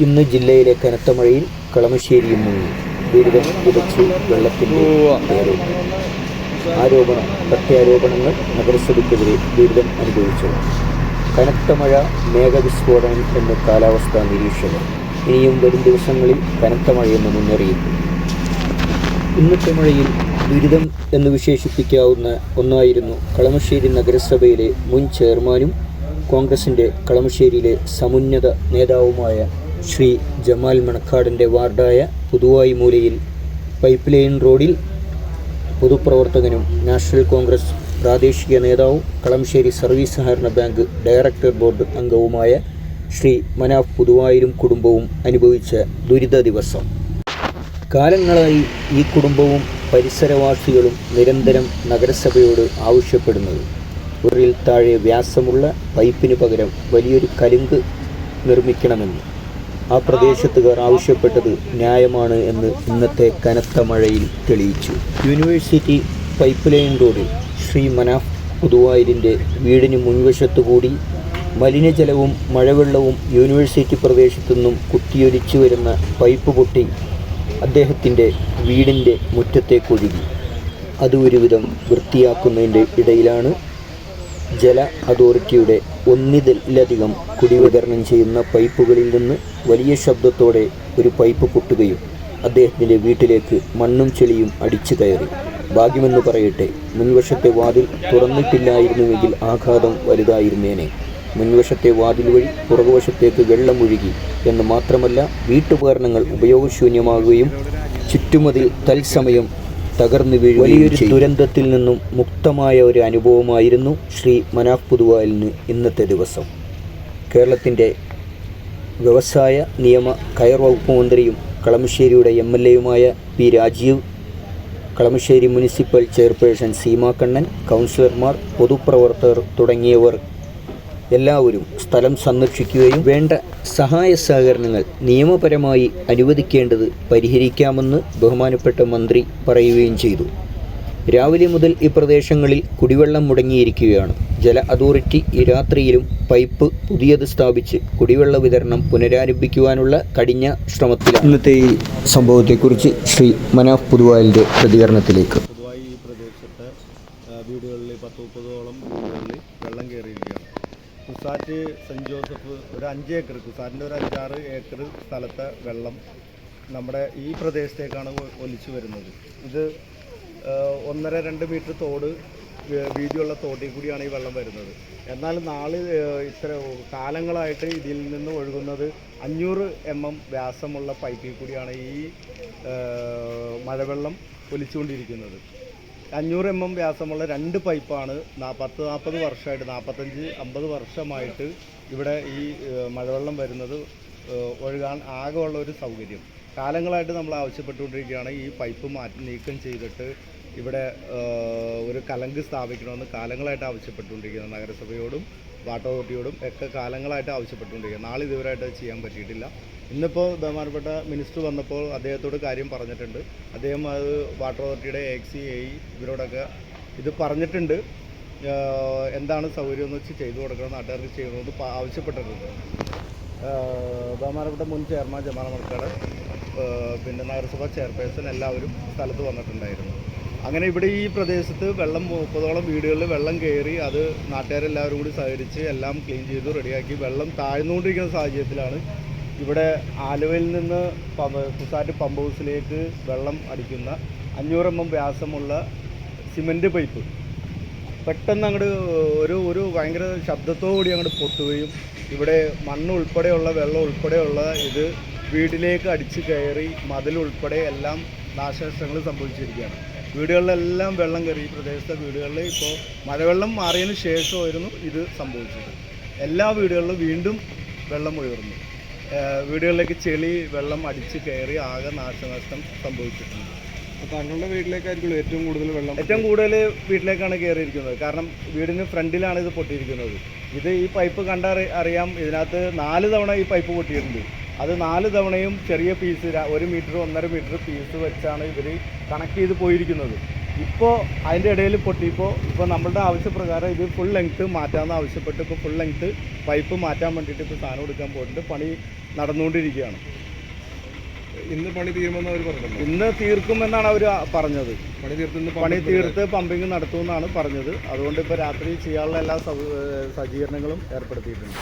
ഇന്ന് ജില്ലയിലെ കനത്ത മഴയിൽ കളമശ്ശേരിയും മുങ്ങി ദുരിതം ആരോപണം പ്രത്യാരോപണങ്ങൾ നഗരസഭയ്ക്കെതിരെ ദുരിതം അനുഭവിച്ചു. കനത്ത മഴ മേഘവിസ്ഫോടനം എന്ന കാലാവസ്ഥാ നിരീക്ഷകർ ഇനിയും വരും ദിവസങ്ങളിൽ കനത്ത മഴയെന്ന് മുന്നറിയിപ്പ്. ഇന്നത്തെ മഴയിൽ ദുരിതം എന്ന് വിശേഷിപ്പിക്കാവുന്ന ഒന്നായിരുന്നു കളമശ്ശേരി നഗരസഭയിലെ മുൻ ചെയർമാനും കോൺഗ്രസിന്റെ കളമശ്ശേരിയിലെ സമുന്നത നേതാവുമായ ശ്രീ ജമാൽ മണക്കാടിന്റെ വാർഡായ പുതുവായി മൂലയിൽ പൈപ്പ് ലൈൻ റോഡിൽ പൊതുപ്രവർത്തകനും നാഷണൽ കോൺഗ്രസ് പ്രാദേശിക നേതാവും കളമശ്ശേരി സർവീസ് സഹകരണ ബാങ്ക് ഡയറക്ടർ ബോർഡ് അംഗവുമായ ശ്രീ മനാഫ് പുതുവായിലും കുടുംബവും അനുഭവിച്ച ദുരിത ദിവസം. കാലങ്ങളായി ഈ കുടുംബവും പരിസരവാസികളും നിരന്തരം നഗരസഭയോട് ആവശ്യപ്പെടുന്നത്. ഒരിൽ താഴെ വ്യാസമുള്ള പൈപ്പിന് പകരം വലിയൊരു കലുങ്ക് നിർമ്മിക്കണമെന്ന്. ആ പ്രദേശത്തുകാർ ആവശ്യപ്പെട്ടത് ന്യായമാണ് എന്ന് ഇന്നത്തെ കനത്ത മഴയിൽ തെളിയിച്ചു. യൂണിവേഴ്സിറ്റി പൈപ്പ് ലൈൻ റോഡിൽ ശ്രീ മനാഫ് പുതുവായിരിന്റെ വീടിന് മുൻവശത്തുകൂടി മലിനജലവും മഴവെള്ളവും യൂണിവേഴ്സിറ്റി പ്രദേശത്തു നിന്നും കുത്തിയൊലിച്ചു വരുന്ന പൈപ്പ് പൊട്ടി അദ്ദേഹത്തിന്റെ വീടിന്റെ മുറ്റത്തേക്കൊഴുകി അത് ഒരുവിധം വൃത്തിയാക്കുന്നതിന്റെ ഇടയിലാണ് ജല അതോറിറ്റിയുടെ ഒന്നിലധികം കുടിവിതരണം ചെയ്യുന്ന പൈപ്പുകളിൽ നിന്ന് വലിയ ശബ്ദത്തോടെ ഒരു പൈപ്പ് പൊട്ടുകയും അദ്ദേഹത്തിന്റെ വീട്ടിലേക്ക് മണ്ണും ചെളിയും അടിച്ചു കയറി. ഭാഗ്യമെന്ന് പറയട്ടെ മുൻവശത്തെ വാതിൽ തുറന്നിട്ടില്ലായിരുന്നുവെങ്കിൽ ആഘാതം വലുതായിരുന്നേനെ. മുൻവശത്തെ വാതിൽ വഴി പുറകുവശത്തേക്ക് വെള്ളമൊഴുകി എന്ന് മാത്രമല്ല വീട്ടുപകരണങ്ങൾ ഉപയോഗശൂന്യമാകുകയും ചുറ്റുമതിൽ തത്സമയം തകർന്നു വീഴുകയും വലിയൊരു ദുരന്തത്തിൽ നിന്നും മുക്തമായ ഒരു അനുഭവമായിരുന്നു ശ്രീ മനാഫ് പുതുവാലിന് ഇന്നത്തെ ദിവസം. കേരളത്തിന്റെ വ്യവസായ നിയമ കയർ വകുപ്പ് മന്ത്രിയും കളമശ്ശേരിയുടെ M L എയുമായ P Rajeev Kalamassery municipal chairperson Seema Kannan കൗൺസിലർമാർ പൊതുപ്രവർത്തകർ തുടങ്ങിയവർ എല്ലാവരും സ്ഥലം സന്ദർശിക്കുകയും വേണ്ട സഹായ സഹകരണങ്ങൾ നിയമപരമായി അനുവദിക്കേണ്ടത് പരിഹരിക്കാമെന്ന് ബഹുമാനപ്പെട്ട മന്ത്രി പറയുകയും ചെയ്തു. രാവിലെ മുതൽ ഈ പ്രദേശങ്ങളിൽ കുടിവെള്ളം മുടങ്ങിയിരിക്കുകയാണ്. ജല അതോറിറ്റി ഈ രാത്രിയിലും പൈപ്പ് പുതിയത് സ്ഥാപിച്ച് കുടിവെള്ള വിതരണം പുനരാരംഭിക്കുവാനുള്ള കടിഞ്ഞ ശ്രമത്തിലാണ്. ഇന്നത്തെ ഈ സംഭവത്തെക്കുറിച്ച് ശ്രീ മനാഫ് പുതുവാലിന്റെ പ്രതികരണത്തിലേക്ക് പൊതുവായി ഈ പ്രദേശത്ത് ആ, വീടുകളിൽ പത്ത് മുപ്പതോളം വീടുകളിൽ വെള്ളം കയറിയിരിക്കുകയാണ് കുസാറ്റ് സെന്റ് ജോസഫ് ഒരു അഞ്ച് ഏക്കർ കുസാറ്റിന്റെ ഒരു അഞ്ചാറ് ഏക്കർ സ്ഥലത്തെ വെള്ളം നമ്മുടെ ഈ പ്രദേശത്തേക്കാണ് ഒലിച്ചു വരുന്നത്. ഇത് ഒന്നര രണ്ട് മീറ്റർ തോട് വീതിയുള്ള തോട്ടിൽ കൂടിയാണ് ഈ വെള്ളം വരുന്നത്. എന്നാൽ നാളെ ഇത്ര കാലങ്ങളായിട്ട് ഇതിൽ നിന്ന് ഒഴുകുന്നത് അഞ്ഞൂറ് എം എം വ്യാസമുള്ള പൈപ്പിൽ കൂടിയാണ് ഈ മഴവെള്ളം ഒലിച്ചുകൊണ്ടിരിക്കുന്നത്. അഞ്ഞൂറ് എം എം വ്യാസമുള്ള രണ്ട് പൈപ്പാണ് പത്ത് നാൽപ്പത് വർഷമായിട്ട് നാൽപ്പത്തഞ്ച് അമ്പത് വർഷമായിട്ട് ഇവിടെ ഈ മഴവെള്ളം വരുന്നത് ഒഴുകാൻ ആകെയുള്ള ഒരു സൗകര്യം. കാലങ്ങളായിട്ട് നമ്മൾ ആവശ്യപ്പെട്ടുകൊണ്ടിരിക്കുകയാണ് ഈ പൈപ്പ് മാറ്റി നീക്കം ചെയ്തിട്ട് ഇവിടെ ഒരു കലങ്ക് സ്ഥാപിക്കണമെന്ന് കാലങ്ങളായിട്ട് ആവശ്യപ്പെട്ടുകൊണ്ടിരിക്കുന്നത് നഗരസഭയോടും വാട്ടർ അതോറിറ്റിയോടും ഒക്കെ കാലങ്ങളായിട്ട് ആവശ്യപ്പെട്ടുകൊണ്ടിരിക്കുക നാളെ ഇതുവരെയായിട്ട് ചെയ്യാൻ പറ്റിയിട്ടില്ല. ഇന്നിപ്പോൾ ബഹുമാനപ്പെട്ട മിനിസ്റ്റർ വന്നപ്പോൾ അദ്ദേഹത്തോട് കാര്യം പറഞ്ഞിട്ടുണ്ട്. അദ്ദേഹം അത് വാട്ടർ അതോറിറ്റിയുടെ എക്സി എ ഇവരോടൊക്കെ ഇത് പറഞ്ഞിട്ടുണ്ട്. എന്താണ് സൗകര്യം എന്ന് വെച്ച് ചെയ്തു കൊടുക്കണം നാട്ടുകാർക്ക് ചെയ്യണമെന്ന് ആവശ്യപ്പെട്ടിട്ടുണ്ട്. ബഹുമാനപ്പെട്ട മുൻ ചെയർമാൻ ജമാൽ മർക്കാട് പിന്നെ നഗരസഭാ ചെയർപേഴ്സൺ എല്ലാവരും സ്ഥലത്ത് വന്നിട്ടുണ്ടായിരുന്നു. അങ്ങനെ ഇവിടെ ഈ പ്രദേശത്ത് വെള്ളം മുപ്പതോളം വീടുകളിൽ വെള്ളം കയറി അത് നാട്ടുകാരെല്ലാവരും കൂടി സഹകരിച്ച് എല്ലാം ക്ലീൻ ചെയ്ത് റെഡിയാക്കി വെള്ളം താഴ്ന്നുകൊണ്ടിരിക്കുന്ന സാഹചര്യത്തിലാണ് ഇവിടെ ആലുവയിൽ നിന്ന് കുസാറ്റ് പമ്പ് ഹൗസിലേക്ക് വെള്ളം അടിക്കുന്ന അഞ്ഞൂറ് എം എം വ്യാസമുള്ള സിമന്റ് പൈപ്പ്. പെട്ടെന്ന് അങ്ങോട്ട് ഒരു ഒരു ഭയങ്കര ശബ്ദത്തോടുകൂടി അങ്ങോട്ട് പൊട്ടുകയും ഇവിടെ മണ്ണ് ഉൾപ്പെടെയുള്ള വെള്ളം ഉൾപ്പെടെയുള്ള ഇത് വീട്ടിലേക്ക് അടിച്ച് കയറി മതിൽ ഉൾപ്പെടെ എല്ലാം നാശനഷ്ടങ്ങൾ സംഭവിച്ചിരിക്കുകയാണ്. വീടുകളിലെല്ലാം വെള്ളം കയറി ഈ പ്രദേശത്തെ വീടുകളിൽ ഇപ്പോൾ മഴവെള്ളം മാറിയതിന് ശേഷമായിരുന്നു ഇത് സംഭവിച്ചത്. എല്ലാ വീടുകളിലും വീണ്ടും വെള്ളം ഉയർന്നു. വീടുകളിലേക്ക് ചെളി വെള്ളം അടിച്ച് കയറി ആകെ നാശനഷ്ടം സംഭവിച്ചിട്ടുണ്ട്. താങ്കളുടെ വീട്ടിലേക്കായിരിക്കും ഏറ്റവും കൂടുതൽ വെള്ളം ഏറ്റവും കൂടുതൽ വീട്ടിലേക്കാണ് കയറിയിരിക്കുന്നത്. കാരണം വീടിന് ഫ്രണ്ടിലാണ് ഇത് പൊട്ടിയിരിക്കുന്നത്. ഇത് ഈ പൈപ്പ് കണ്ടറി അറിയാം ഇതിനകത്ത് നാല് തവണ ഈ പൈപ്പ് പൊട്ടിയിട്ടുണ്ട്. അത് നാല് തവണയും ചെറിയ പീസ് ഒരു മീറ്റർ ഒന്നര മീറ്റർ പീസ് വെച്ചാണ് ഇവർ കണക്ട് ചെയ്ത് പോയിരിക്കുന്നത്. ഇപ്പോൾ അതിന്റെ ഇടയിൽ പൊട്ടിയപ്പോൾ ഇപ്പോൾ നമ്മളുടെ ആവശ്യപ്രകാരം ഇത് ഫുൾ ലെങ്ത്ത് മാറ്റാമെന്ന് ആവശ്യപ്പെട്ട് ഇപ്പോൾ ഫുൾ ലെങ്ത്ത് പൈപ്പ് മാറ്റാൻ വേണ്ടിയിട്ട് ഇപ്പോൾ സാധനം എടുക്കാൻ പോയിട്ടുണ്ട്. പണി നടന്നുകൊണ്ടിരിക്കുകയാണ്. ഇന്ന് പണി തീരുമെന്ന് അവർ പറഞ്ഞു ഇന്ന് തീർക്കുമെന്നാണ് അവർ പറഞ്ഞത്. പണി തീർത്ത് പണി തീർത്ത് പമ്പിങ് നടത്തുമെന്നാണ് പറഞ്ഞത്. അതുകൊണ്ട് ഇപ്പോൾ രാത്രി ചെയ്യാനുള്ള എല്ലാ സജ്ജീകരണങ്ങളും ഏർപ്പെടുത്തിയിട്ടുണ്ട്.